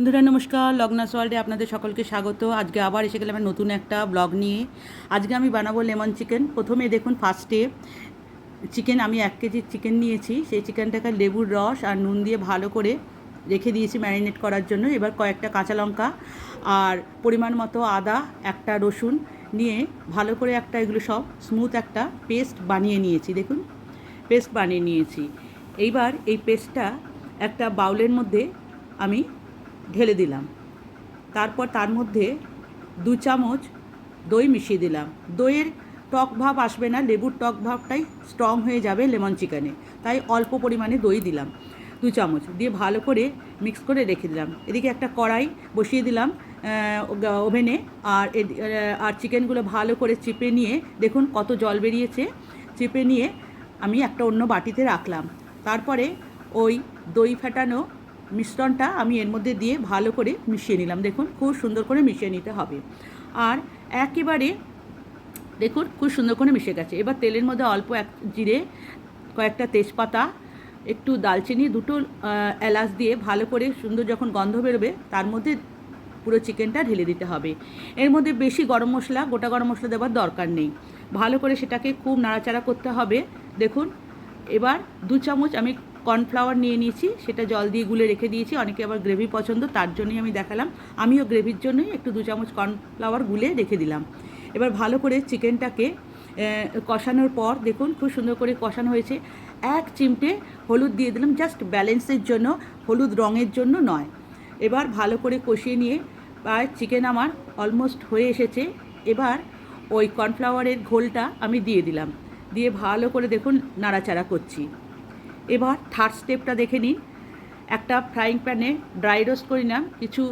বন্ধুরা, নমস্কার। লগ্নাস ওয়ার্ল্ডে আপনাদের সকলকে স্বাগত। আজকে আবার এসে গেলাম নতুন একটা ব্লগ নিয়ে। আজকে আমি বানাবো লেমন চিকেন। প্রথমে দেখুন ফার্স্টে চিকেন আমি এক কেজি চিকেন নিয়েছি। সেই চিকেনটাকে লেবুর রস আর নুন দিয়ে ভালো করে রেখে দিয়েছি ম্যারিনেট করার জন্য। এবার কয়েকটা কাঁচা লঙ্কা আর পরিমাণ মতো আদা, একটা রসুন নিয়ে ভালো করে একটা এগুলো সব স্মুথ একটা পেস্ট বানিয়ে নিয়েছি। দেখুন পেস্ট বানিয়ে নিয়েছি। এইবার এই পেস্টটা একটা বাউলের মধ্যে আমি ঢেলে দিলাম। তারপর তার মধ্যে দু চামচ দই মিশিয়ে দিলাম। দইয়ের টক ভাব আসবে না, লেবুর টক ভাবটাই স্ট্রং হয়ে যাবে লেমন চিকেনে তাই অল্প পরিমাণে দই দিলাম দু চামচ। দিয়ে ভালো করে মিক্স করে রেখে দিলাম। এদিকে একটা কড়াই বসিয়ে দিলাম ওভেনে। আর আর চিকেনগুলো ভালো করে চিপে নিয়ে, দেখুন কত জল বেরিয়েছে। চিপে নিয়ে আমি একটা অন্য বাটিতে রাখলাম। তারপরে ওই দই ফেটানো মিশ্রণটা আমি এর মধ্যে দিয়ে ভালো করে মিশিয়ে নিলাম। দেখুন, খুব সুন্দর করে মিশিয়ে নিতে হবে। আর একেবারে, দেখুন, খুব সুন্দর করে মিশে গেছে। এবার তেলের মধ্যে অল্প এক জিরে, কয়েকটা তেজপাতা, একটু দালচিনি, দুটো এলাচ দিয়ে ভালো করে সুন্দর যখন গন্ধ বেরোবে, তার মধ্যে পুরো চিকেনটা ঢেলে দিতে হবে। এর মধ্যে বেশি গরম মশলা, গোটা গরম মশলা দেওয়ার দরকার নেই। ভালো করে সেটাকে খুব নাড়াচাড়া করতে হবে। দেখুন, এবার দু চামচ আমি কর্নফ্লাওয়ার নিয়ে নিয়েছি, সেটা জল দিয়ে গুলে রেখে দিয়েছি, অনেকে আবার গ্রেভি পছন্দ, তার জন্যই আমি দেখালাম। আমিও গ্রেভির জন্যই একটু দু চামচ কর্নফ্লাওয়ার গুলে রেখে দিলাম। এবার ভালো করে চিকেনটাকে কষানোর পর দেখুন খুব সুন্দর করে কষানো হয়েছে। এক চিমটে হলুদ দিয়ে দিলাম, জাস্ট ব্যালেন্সের জন্য, হলুদ রঙের জন্য নয়। এবার ভালো করে কষিয়ে নিয়ে, প্রায় চিকেন আমার অলমোস্ট হয়ে এসেছে। এবার ওই কর্নফ্লাওয়ারের ঘোলটা আমি দিয়ে দিলাম। দিয়ে ভালো করে দেখুন নাড়াচাড়া করছি। এবার থার্ড স্টেপটা দেখে নিন। একটা ফ্রাইং প্যানে ড্রাই রোস্ট করে নিলাম। কিছু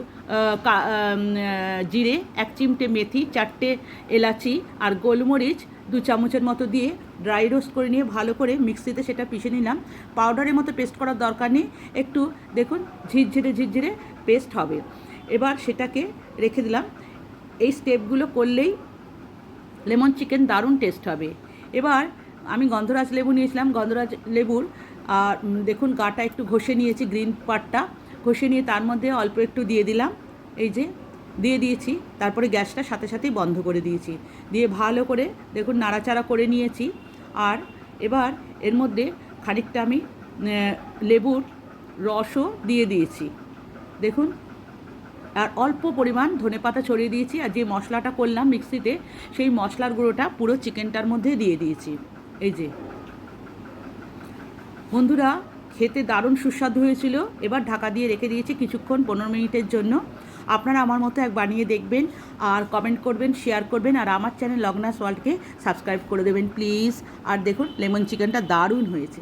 জিরে, এক চিমটে মেথি, চারটে এলাচি আর গোলমরিচ দু চামচের মতো দিয়ে ড্রাই রোস্ট করে নিয়ে ভালো করে মিক্সিতে সেটা পিষে নিলাম। পাউডারের মতো পেস্ট করার দরকার নেই। একটু দেখুন, ঝিরঝিরে ঝিরঝিরে পেস্ট হবে। এবার সেটাকে রেখে দিলাম। এই স্টেপগুলো করলেই লেমন চিকেন দারুণ টেস্ট হবে। এবার আমি গন্ধরাজ লেবু নিয়েছিলাম। গন্ধরাজ লেবুর আর দেখুন গাটা একটু ঘষে নিয়েছি গ্রিন পার্টটা ঘষে নিয়ে তার মধ্যে অল্প একটু দিয়ে দিলাম। এই যে, দিয়ে দিয়েছি। তারপরে গ্যাসটা সাথে সাথেই বন্ধ করে দিয়েছি। দিয়ে ভালো করে দেখুন নাড়াচাড়া করে নিয়েছি। আর এবার এর মধ্যে খানিকটা আমি লেবুর রসও দিয়ে দিয়েছি। দেখুন, আর অল্প পরিমাণ ধনেপাতা ছড়িয়ে দিয়েছি আর যে মশলাটা করলাম মিক্সিতে, সেই মশলার গুঁড়োটা পুরো চিকেনটার মধ্যে দিয়ে দিয়েছি। এই যে বন্ধুরা, খেতে দারুণ সুস্বাদু হয়েছিল। এবার ঢাকা দিয়ে রেখে দিয়েছি কিছুক্ষণ, পনেরো মিনিটের জন্য। আপনারা আমার মতো এক বানিয়ে দেখবেন, আর কমেন্ট করবেন শেয়ার করবেন, আর আমার চ্যানেল লগ্নাস ওয়ার্ল্ডকে সাবস্ক্রাইব করে দেবেন প্লিজ আর দেখুন লেমন চিকেনটা দারুণ হয়েছে।